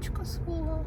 синочка свого.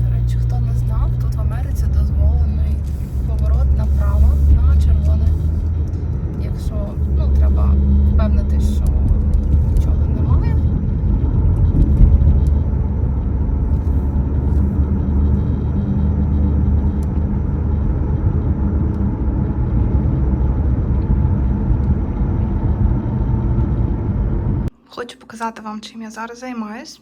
До речі, хто не знав, тут в Америці дозволений поворот направо на червоне. Якщо ну, треба впевнити, що нічого немає. Хочу показати вам, чим я зараз займаюсь.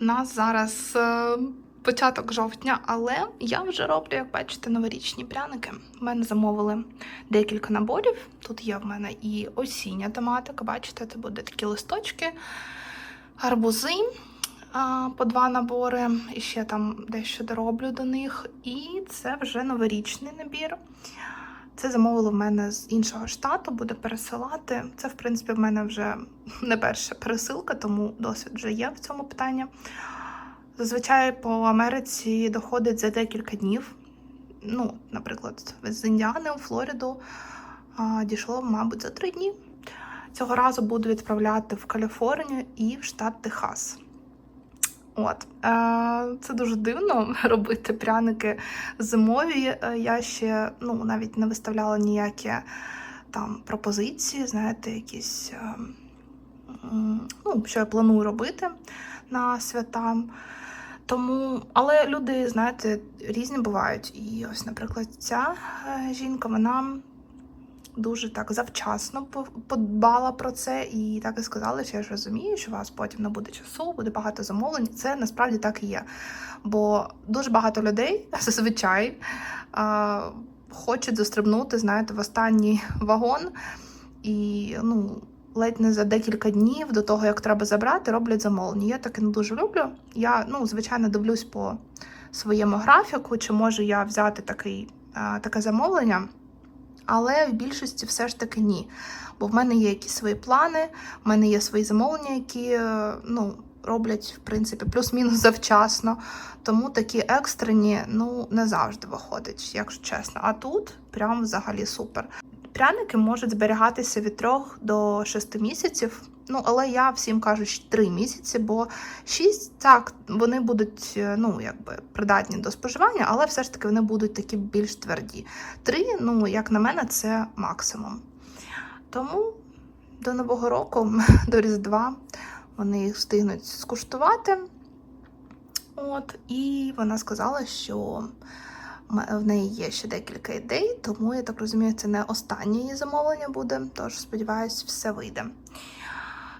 У нас зараз е, початок жовтня, але я вже роблю, як бачите, новорічні пряники. У мене замовили декілька наборів. Тут є в мене і осіння тематика. Бачите, це будуть такі листочки, гарбузи по два набори. І ще там дещо дороблю до них. І це вже новорічний набір. Це замовили в мене з іншого штату, буде пересилати. Це, в принципі, в мене вже не перша пересилка, тому досвід вже є в цьому питанні. Зазвичай по Америці доходить за декілька днів. Ну, наприклад, з Індіани у Флориду а, дійшло, мабуть, за три дні. Цього разу буду відправляти в Каліфорнію і в штат Техас. От, е, це дуже дивно робити пряники зимові. Е, Я ще ну, навіть не виставляла ніякі там пропозиції, знаєте, якісь, е, ну, що я планую робити на свята. Тому, але люди, знаєте, різні бувають. І ось, наприклад, ця жінка, вона дуже так завчасно подбала про це і так і сказала, що я ж розумію, що у вас потім не буде часу, буде багато замовлень. Це насправді так і є. Бо дуже багато людей зазвичай хочуть застрибнути, знаєте, в останній вагон і ну. Ледь не за декілька днів до того, як треба забрати, роблять замовлення. Я таке не дуже люблю. Я, ну, звичайно, дивлюсь по своєму графіку, чи можу я взяти такий, таке замовлення. Але в більшості все ж таки ні. Бо в мене є якісь свої плани, в мене є свої замовлення, які е, ну, роблять, в принципі, плюс-мінус завчасно. Тому такі екстрені ну, не завжди виходить, якщо чесно. А тут прям взагалі супер. Пряники можуть зберігатися від 3 до 6 місяців. Ну, але я всім кажу 3 місяці, бо 6, так, вони будуть е, ну, якби, придатні до споживання, але все ж таки вони будуть такі більш тверді. Три, ну, як на мене, це максимум. Тому до Нового року, до Різдва, вони їх встигнуть скуштувати. От, і вона сказала, що в неї є ще декілька ідей, тому я так розумію, це не останнє її замовлення буде, тож сподіваюсь, все вийде.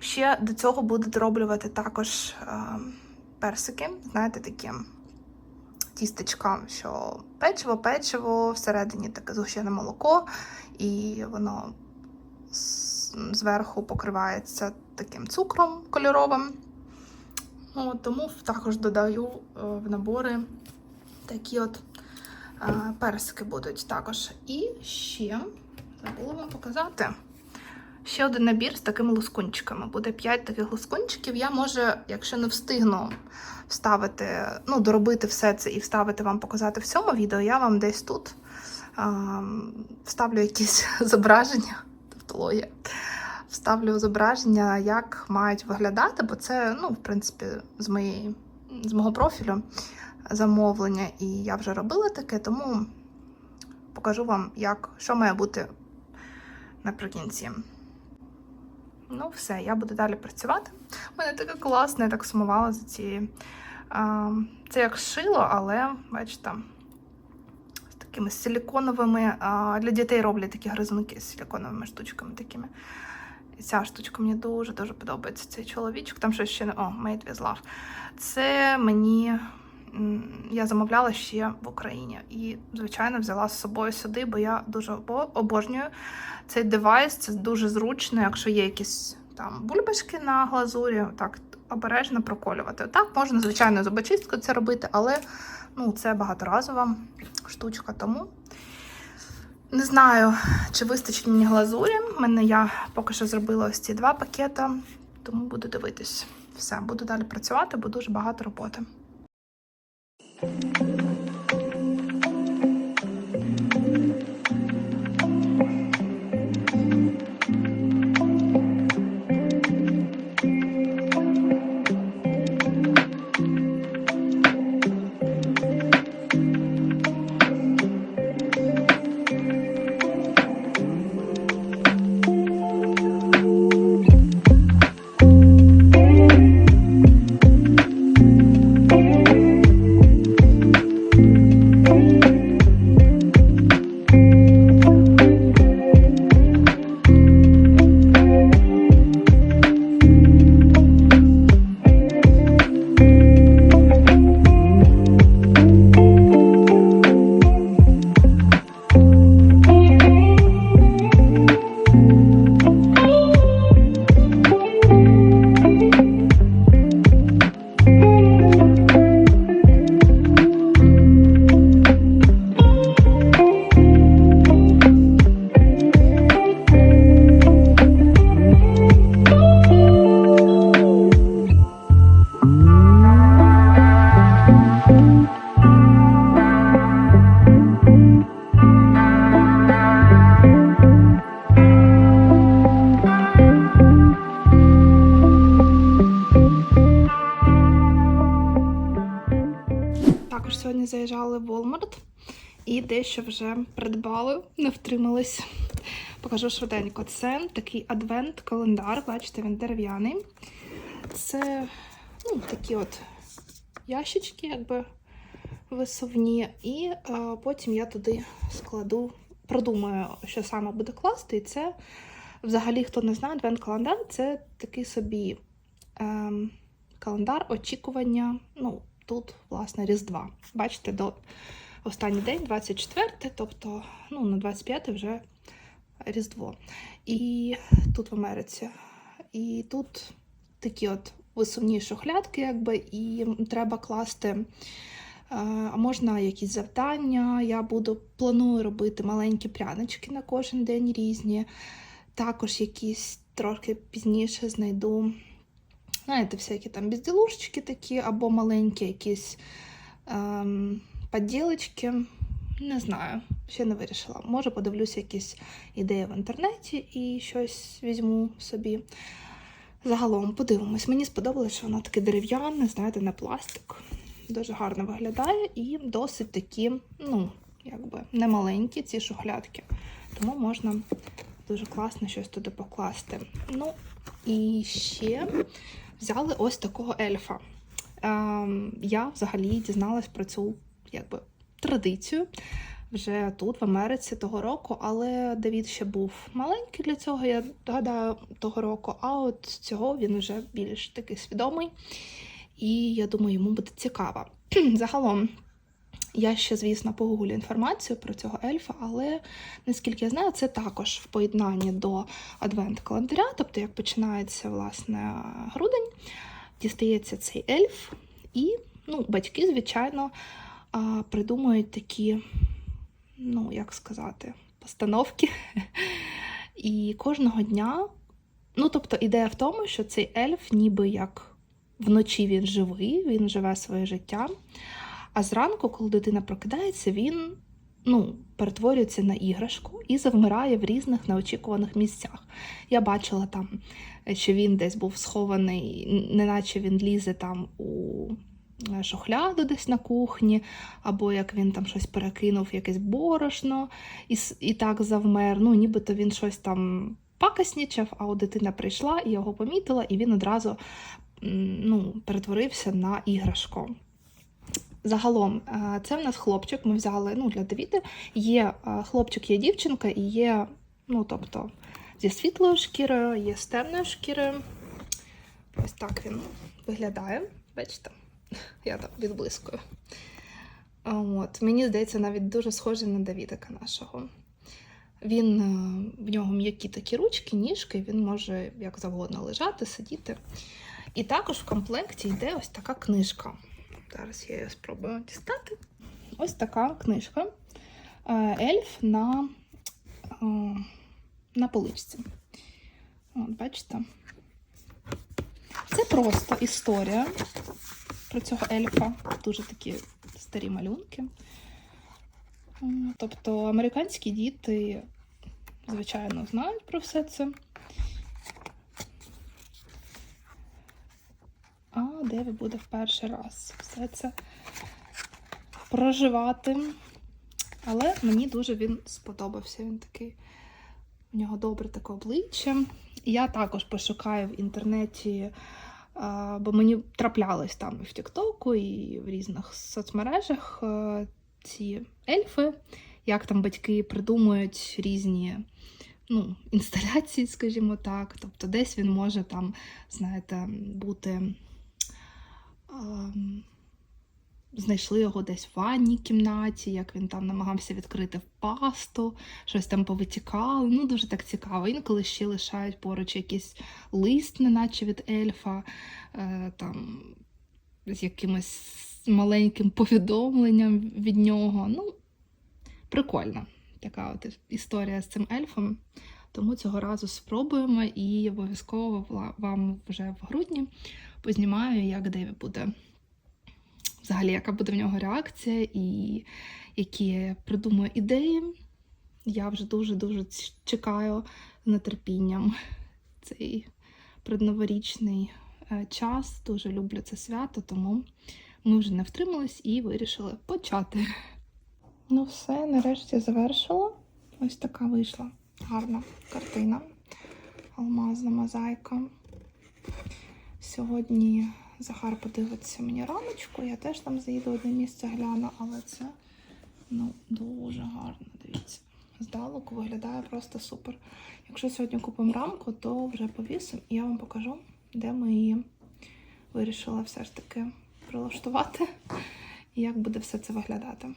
Ще до цього буду дороблювати також е, персики, знаєте, такі тістечка, що печиво, печиво, всередині таке згущене молоко, і воно зверху покривається таким цукром кольоровим. От, тому також додаю е, в набори такі от е, персики будуть також. І ще забула вам показати. Ще один набір з такими лускунчиками. Буде 5 таких лускунчиків. Я може, якщо не встигну вставити, ну, доробити все це і вставити вам показати в цьому відео, я вам десь тут а, вставлю якісь зображення. тавтологія. Вставлю зображення, як мають виглядати, бо це, ну, в принципі, з моєї з мого профілю замовлення, і я вже робила таке, тому покажу вам, як, що має бути наприкінці. Ну, все, я буду далі працювати. У мене таке класне, я так сумувала за цією. Це як шило, але, бачите, з такими силіконовими. Для дітей роблять такі гризунки з силіконовими штучками такими. І ця штучка мені дуже-дуже подобається. Цей чоловічок. Там щось ще не. О, Made with Love. Це мені. Я замовляла ще в Україні і, звичайно, взяла з собою сюди, бо я дуже обожнюю цей девайс. Це дуже зручно, якщо є якісь там бульбашки на глазурі, так обережно проколювати. Так, можна, звичайно, зубочисткою це робити, але ну, це багаторазова штучка. Тому не знаю, чи вистачить мені глазурі. У мене я поки що зробила ось ці два пакета, тому буду дивитись. Все, буду далі працювати, бо дуже багато роботи. Також дещо вже придбали, не втримались. Покажу швиденько. Це такий адвент-календар, бачите, він дерев'яний. Це ну, такі от ящички, якби висувні. І е, потім я туди складу, продумаю, що саме буде класти. І це, взагалі, хто не знає, адвент-календар це такий собі ем, календар очікування. ну, тут, власне, Різдва. Бачите, до останній день, 24, тобто ну, на 25 вже Різдво. І тут в Америці. І тут такі от висувні шухлядки, якби, і треба класти. е, А можна якісь завдання. Я буду планую робити маленькі прянички на кожен день різні. Також якісь трохи пізніше знайду знаєте, всякі там безділушечки такі, або маленькі якісь ем, поділочки. Не знаю, ще не вирішила. Може, подивлюся якісь ідеї в інтернеті і щось візьму собі. Загалом подивимось. Мені сподобалося, що воно таке дерев'яне, знаєте, не пластик. Дуже гарно виглядає і досить такі, ну, якби не маленькі ці шухлядки. Тому можна дуже класно щось туди покласти. Ну, і ще взяли ось такого ельфа. Ем, я взагалі дізналась про цю якби, традицію вже тут, в Америці, того року, але Давід ще був маленький для цього, я гадаю, того року. А от цього він вже більш такий свідомий. І я думаю, йому буде цікаво. Загалом, я ще, звісно, погуглю інформацію про цього ельфа, але наскільки я знаю, це також в поєднанні до адвент-календаря, тобто як починається власне грудень, дістається цей ельф, і ну, батьки, звичайно, а, придумують такі, ну, як сказати, постановки. І кожного дня, ну, тобто, ідея в тому, що цей ельф, ніби як вночі він живий, він живе своє життя. А зранку, коли дитина прокидається, він ну, перетворюється на іграшку і завмирає в різних неочікуваних місцях. Я бачила там, що він десь був схований, неначе він лізе там у шухляду десь на кухні, або як він там щось перекинув, якесь борошно і, і так завмер. Ну, нібито він щось там пакаснічав, а от дитина прийшла і його помітила, і він одразу ну, перетворився на іграшку. Загалом, е, це в нас хлопчик. Ми взяли ну, для Давіди. Є е, хлопчик, є дівчинка, і є, ну, тобто, зі світлою шкірою, є з темною шкірою. Ось так він виглядає. Бачите? Я там відблискую. От, мені здається, навіть дуже схожий на Давідика нашого. Він, е, в нього м'які такі ручки, ніжки, він може як завгодно лежати, сидіти. І також в комплекті йде ось така книжка. Зараз я її спробую дістати. Ось така книжка. Е, Ельф на, е, на поличці. От, бачите? Це просто історія про цього ельфа. Дуже такі старі малюнки. Тобто американські діти, звичайно, знають про все це. А Деві буде в перший раз все це проживати. Але мені дуже він сподобався. Він такий, у нього добре таке обличчя. Я також пошукаю в інтернеті, бо мені траплялись там і в Тіктоку, і в різних соцмережах е, ці ельфи, як там батьки придумують різні ну, інсталяції, скажімо так. Тобто десь він може там, знаєте, бути. Знайшли його десь в ванній кімнаті, як він там намагався відкрити пасту, щось там повитікало. Ну, дуже так цікаво. Інколи ще лишають поруч якийсь лист, неначе від ельфа, е, там, з якимось маленьким повідомленням від нього. Ну, прикольна така от історія з цим ельфом. Тому цього разу спробуємо і обов'язково вам вже в грудні познімаю, як Деві буде взагалі, яка буде в нього реакція, і які придумаю ідеї. Я вже дуже-дуже чекаю з нетерпінням цей предноворічний е, час. Дуже люблю це свято, тому ми вже не втримались і вирішили почати. Ну, все, нарешті завершила. Ось така вийшла гарна картина. Алмазна мозаїка. Сьогодні Захар подивиться мені рамочку. Я теж там заїду одне місце гляну, але це ну, дуже гарно. Дивіться. Здалеку виглядає просто супер. Якщо сьогодні купимо рамку, то вже повісимо і я вам покажу, де ми її вирішила все ж таки прилаштувати і як буде все це виглядати.